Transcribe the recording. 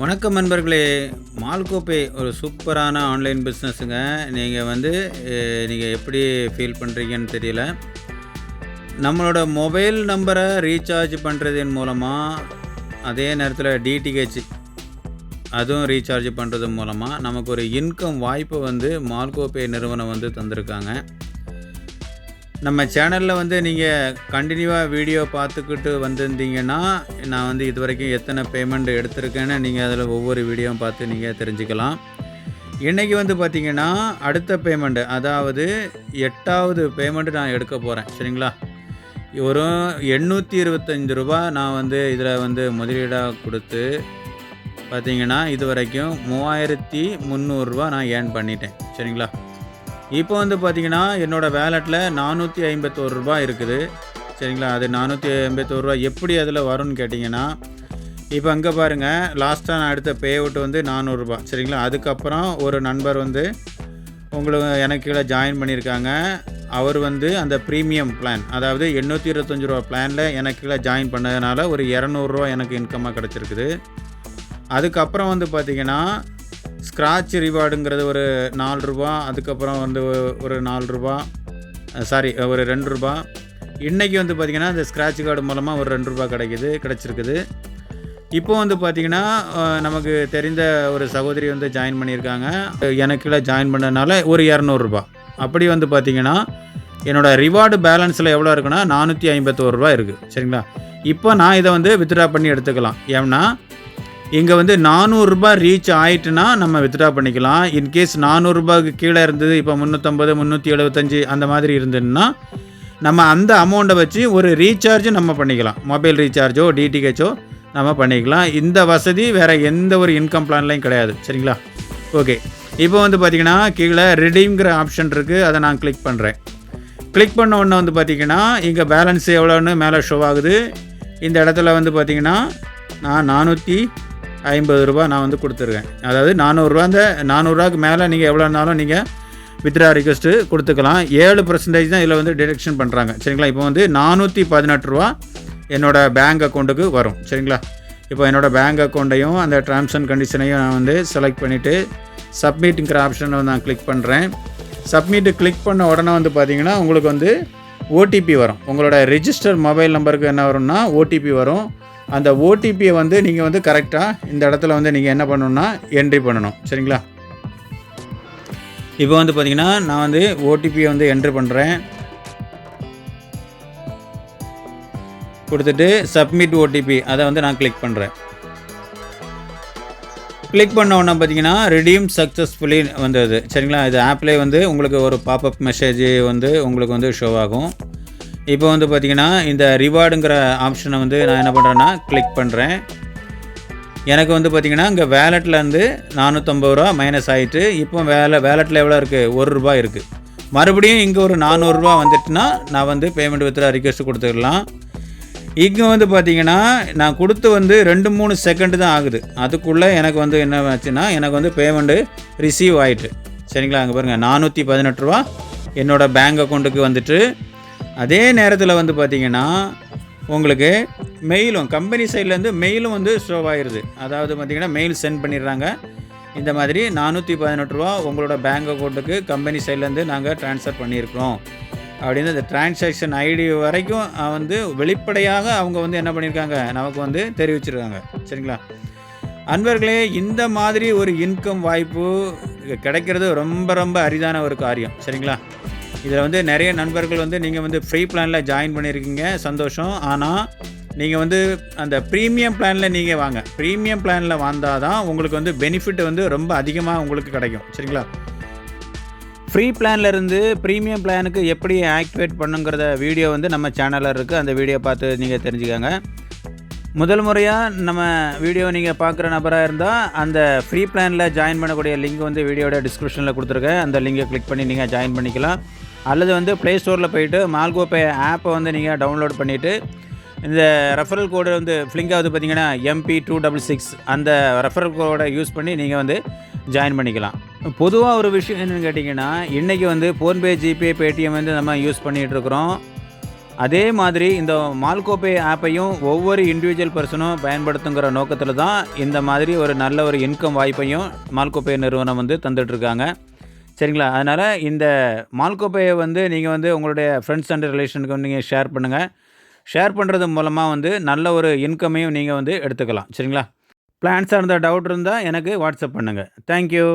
வணக்கம் நண்பர்களே. மால்கோப்பே ஒரு சூப்பரான ஆன்லைன் பிஸ்னஸுங்க. நீங்கள் வந்து நீங்கள் எப்படி ஃபீல் பண்ணுறீங்கன்னு தெரியல. நம்மளோட மொபைல் நம்பரை ரீசார்ஜ் பண்ணுறதன் மூலமாக அதே நேரத்தில் டிடிஹெச் அதுவும் ரீசார்ஜ் பண்ணுறது மூலமாக நமக்கு ஒரு இன்கம் வாய்ப்பை வந்து மால்கோபே நிறுவனம் வந்து தந்திருக்காங்க. நம்ம சேனலில் வந்து நீங்கள் கண்டினியூவாக வீடியோ பார்த்துக்கிட்டு வந்திருந்தீங்கன்னா நான் வந்து இது வரைக்கும் எத்தனை பேமெண்ட் எடுத்திருக்கேன்னு நீங்கள் அதில் ஒவ்வொரு வீடியோவும் பார்த்து நீங்கள் தெரிஞ்சுக்கலாம். இன்றைக்கி வந்து பார்த்திங்கன்னா அடுத்த பேமெண்ட்டு அதாவது எட்டாவது பேமெண்ட்டு நான் எடுக்க போகிறேன் சரிங்களா? ஒரு எண்ணூற்றி இருபத்தஞ்சி ரூபா நான் வந்து இதில் வந்து முதலீடாக கொடுத்து பார்த்தீங்கன்னா இது வரைக்கும் மூவாயிரத்தி முந்நூறுரூவா நான் ஏர்ன் பண்ணிட்டேன். சரிங்களா? இப்போ வந்து பார்த்திங்கன்னா என்னோடய வேலெட்டில் நானூற்றி ஐம்பத்தோரு ரூபா இருக்குது. சரிங்களா? அது நானூற்றி ஐம்பத்தோரு ரூபா எப்படி அதில் வரும்னு கேட்டிங்கன்னா இப்போ அங்கே பாருங்கள் லாஸ்ட்டாக நான் எடுத்த பே அவுட் வந்து நானூறுரூபா சரிங்களா? அதுக்கப்புறம் ஒரு நண்பர் வந்து உங்களுக்கு எனக்கு கீழே ஜாயின் பண்ணியிருக்காங்க அவர் வந்து அந்த ப்ரீமியம் பிளான் அதாவது எண்ணூற்றி இருபத்தஞ்சி ரூபா பிளானில் எனக்கு கீழே ஜாயின் பண்ணதுனால ஒரு இரநூறுவா எனக்கு இன்கமாக கிடச்சிருக்குது. அதுக்கப்புறம் வந்து பார்த்திங்கன்னா ஸ்க்ராட்ச் ரிவார்டுங்கிறது ஒரு நாலு ரூபா அதுக்கப்புறம் வந்து ஒரு நாலு ரூபா சாரி ஒரு ரெண்டு ரூபா. இன்றைக்கி வந்து பார்த்திங்கன்னா இந்த ஸ்க்ராட்ச் கார்டு மூலமாக ஒரு ரெண்டு ரூபா கிடைக்கிது கிடச்சிருக்குது. இப்போ வந்து பார்த்திங்கன்னா நமக்கு தெரிந்த ஒரு சகோதரி வந்து ஜாயின் பண்ணியிருக்காங்க. எனக்குள்ள ஜாயின் பண்ணதுனால ஒரு இரநூறுபா அப்படி வந்து பார்த்திங்கன்னா என்னோடய ரிவார்டு பேலன்ஸில் எவ்வளோ இருக்குன்னா நானூற்றி ஐம்பத்தோரு ரூபா இருக்குது சரிங்களா? இப்போ நான் இதை வந்து வித்ட்ரா பண்ணி எடுத்துக்கலாம். ஏன்னா இங்கே வந்து நானூறுரூபா ரீச் ஆயிட்டுனா நம்ம வித்ட்ரா பண்ணிக்கலாம். இன்கேஸ் நானூறுரூபாவுக்கு கீழே இருந்தது இப்போ முந்நூற்றம்பது முந்நூற்றி எழுபத்தஞ்சி அந்த மாதிரி இருந்ததுன்னா நம்ம அந்த அமௌண்ட்டை வச்சு ஒரு ரீசார்ஜும் நம்ம பண்ணிக்கலாம். மொபைல் ரீசார்ஜோ டிடிஹெச்சோ நம்ம பண்ணிக்கலாம். இந்த வசதி வேறு எந்த ஒரு இன்கம் பிளான்லையும் கிடையாது. சரிங்களா? ஓகே இப்போ வந்து பார்த்திங்கன்னா கீழே ரிடீம்ங்கிற ஆப்ஷன் இருக்குது அதை நான் கிளிக் பண்ணுறேன் கிளிக் பண்ண உடனே வந்து பார்த்திங்கன்னா இங்கே பேலன்ஸ் எவ்வளோன்னு மேலே ஷோ ஆகுது. இந்த இடத்துல வந்து பார்த்திங்கன்னா நான் நானூற்றி ஐம்பது ரூபா நான் வந்து கொடுத்துருக்கேன் அதாவது நானூறுரூவா இந்த நானூறுரூவாக்கு மேலே நீங்கள் எவ்வளோ இருந்தாலும் நீங்கள் வித்ரா ரிக்வஸ்ட்டு கொடுத்துக்கலாம். ஏழு பர்சன்டேஜ் தான் இதில் வந்து டிடெக்ஷன் பண்ணுறாங்க சரிங்களா? இப்போ வந்து நானூற்றி பதினெட்டு ரூபா என்னோடய பேங்க் அக்கௌண்ட்டுக்கு வரும். சரிங்களா? இப்போ என்னோடய பேங்க் அக்கௌண்ட்டையும் அந்த டேர்ம்ஸ் அண்ட் கண்டிஷனையும் நான் வந்து செலக்ட் பண்ணிவிட்டு சப்மிட்டுங்கிற ஆப்ஷனை நான் கிளிக் பண்ணுறேன் சப்மிட்டு கிளிக் பண்ண உடனே வந்து பார்த்தீங்கன்னா உங்களுக்கு வந்து ஓடிபி வரும். உங்களோட ரிஜிஸ்டர் மொபைல் நம்பருக்கு என்ன வரும்னா ஓடிபி வரும். அந்த ஓடிபியை வந்து நீங்கள் வந்து கரெக்டாக இந்த இடத்துல வந்து நீங்கள் என்ன பண்ணணும்னா என்ட்ரி பண்ணணும். சரிங்களா? இப்போ வந்து பார்த்தீங்கன்னா நான் வந்து ஓடிபியை வந்து என்ட்ரி பண்ணுறேன் கொடுத்துட்டு சப்மிட் ஓடிபி அதை வந்து நான் கிளிக் பண்ணுறேன் கிளிக் பண்ண உடனே பார்த்தீங்கன்னா ரெடியூம் சக்ஸஸ்ஃபுல்லி வந்தது. சரிங்களா? இது ஆப்லேயே வந்து உங்களுக்கு ஒரு பாப்அப் மெசேஜ் வந்து உங்களுக்கு வந்து ஷோ ஆகும். இப்போ வந்து பார்த்திங்கன்னா இந்த ரிவார்டுங்கிற ஆப்ஷனை வந்து நான் என்ன பண்ணுறேன்னா கிளிக் பண்ணுறேன் எனக்கு வந்து பார்த்திங்கன்னா இங்கே வேலெட்லேருந்து நானூற்றம்பது ரூபா மைனஸ் ஆகிட்டு இப்போ வேலை வேலெட்டில் எவ்வளோ இருக்குது ஒரு ரூபா இருக்குது மறுபடியும் இங்கே ஒரு நானூறுரூவா வந்துட்டுனா நான் வந்து பேமெண்ட் வித்ரா ரிக்வெஸ்ட் கொடுத்துக்கலாம் இங்கே வந்து பார்த்திங்கன்னா நான் கொடுத்து வந்து ரெண்டு மூணு செகண்டு தான் ஆகுது. அதுக்குள்ளே எனக்கு வந்து என்ன ஆச்சுன்னா எனக்கு வந்து பேமெண்ட்டு ரிசீவ் ஆகிட்டு சரிங்களா? அங்கே பாருங்கள் நானூற்றி பதினெட்டு ரூபா என்னோடய பேங்க் அக்கௌண்ட்டுக்கு வந்துட்டு அதே நேரத்தில் வந்து பார்த்திங்கன்னா உங்களுக்கு மெயிலும் கம்பெனி சைட்லேருந்து மெயிலும் வந்து ஷோ ஆயிடுது அதாவது பார்த்திங்கன்னா மெயில் சென்ட் பண்ணிடுறாங்க. இந்த மாதிரி நானூற்றி பதினெட்டு ரூபா உங்களோட பேங்க் அக்கௌண்ட்டுக்கு கம்பெனி சைட்லேருந்து நாங்கள் ட்ரான்ஸ்ஃபர் பண்ணியிருக்கிறோம். அப்படின்னு இந்த டிரான்சாக்ஷன் ஐடி வரைக்கும் வந்து வெளிப்படையாக அவங்க வந்து என்ன பண்ணியிருக்காங்க நமக்கு வந்து தெரிவிச்சிருக்காங்க. சரிங்களா? அன்பர்களே இந்த மாதிரி ஒரு இன்கம் வாய்ப்பு கிடைக்கிறது ரொம்ப ரொம்ப அரிதான ஒரு காரியம். சரிங்களா? இதில் வந்து நிறைய நண்பர்கள் வந்து நீங்கள் வந்து ஃப்ரீ பிளானில் ஜாயின் பண்ணியிருக்கீங்க. சந்தோஷம். ஆனால் நீங்கள் வந்து அந்த ப்ரீமியம் பிளானில் நீங்கள் வாங்க. ப்ரீமியம் பிளானில் வந்தால் தான் உங்களுக்கு வந்து பெனிஃபிட் வந்து ரொம்ப அதிகமாக உங்களுக்கு கிடைக்கும். சரிங்களா? ஃப்ரீ பிளானில் இருந்து ப்ரீமியம் பிளானுக்கு எப்படி ஆக்டிவேட் பண்ணுங்கிறத வீடியோ வந்து நம்ம சேனலில் இருக்குது அந்த வீடியோ பார்த்து நீங்கள் தெரிஞ்சுக்கோங்க. முதல் முறையாக நம்ம வீடியோ நீங்கள் பார்க்குற நபராக இருந்தால் அந்த ஃப்ரீ பிளானில் ஜாயின் பண்ணக்கூடிய லிங்க் வந்து வீடியோட டிஸ்கிரிப்ஷனில் கொடுத்துருக்கேன். அந்த லிங்கை கிளிக் பண்ணி நீங்கள் ஜாயின் பண்ணிக்கலாம். அல்லது வந்து ப்ளே ஸ்டோரில் போயிட்டு மால்கோபே ஆப்பை வந்து நீங்கள் டவுன்லோட் பண்ணிவிட்டு இந்த ரெஃபரல் கோடு வந்து ஃப்ளிங்காக பார்த்தீங்கன்னா M P two double six அந்த ரெஃபரல் கோடை யூஸ் பண்ணி நீங்கள் வந்து ஜாயின் பண்ணிக்கலாம். பொதுவாக ஒரு விஷயம் என்னென்னு கேட்டிங்கன்னா இன்றைக்கி வந்து ஃபோன்பே ஜிபே பேடிஎம் வந்து நம்ம யூஸ் பண்ணிகிட்ருக்குறோம் அதே மாதிரி இந்த மால்கோபே ஆப்பையும் ஒவ்வொரு இண்டிவிஜுவல் பர்சனும் பயன்படுத்துங்கிற நோக்கத்தில் தான் இந்த மாதிரி ஒரு நல்ல ஒரு இன்கம் வாய்ப்பையும் மால்கோபே நிறுவனம் வந்து தந்துட்டுருக்காங்க. சரிங்களா? அதனால் இந்த மால்கோபேயை வந்து நீங்கள் வந்து உங்களுடைய ஃப்ரெண்ட்ஸ் அண்ட் ரிலேஷனுக்கு நீங்கள் ஷேர் பண்ணுங்கள் ஷேர் பண்ணுறது மூலமாக வந்து நல்ல ஒரு இன்கமையும் நீங்கள் வந்து எடுத்துக்கலாம். சரிங்களா? பிளான் சார்ந்த டவுட் இருந்தால் எனக்கு வாட்ஸ்அப் பண்ணுங்கள் தேங்க்யூ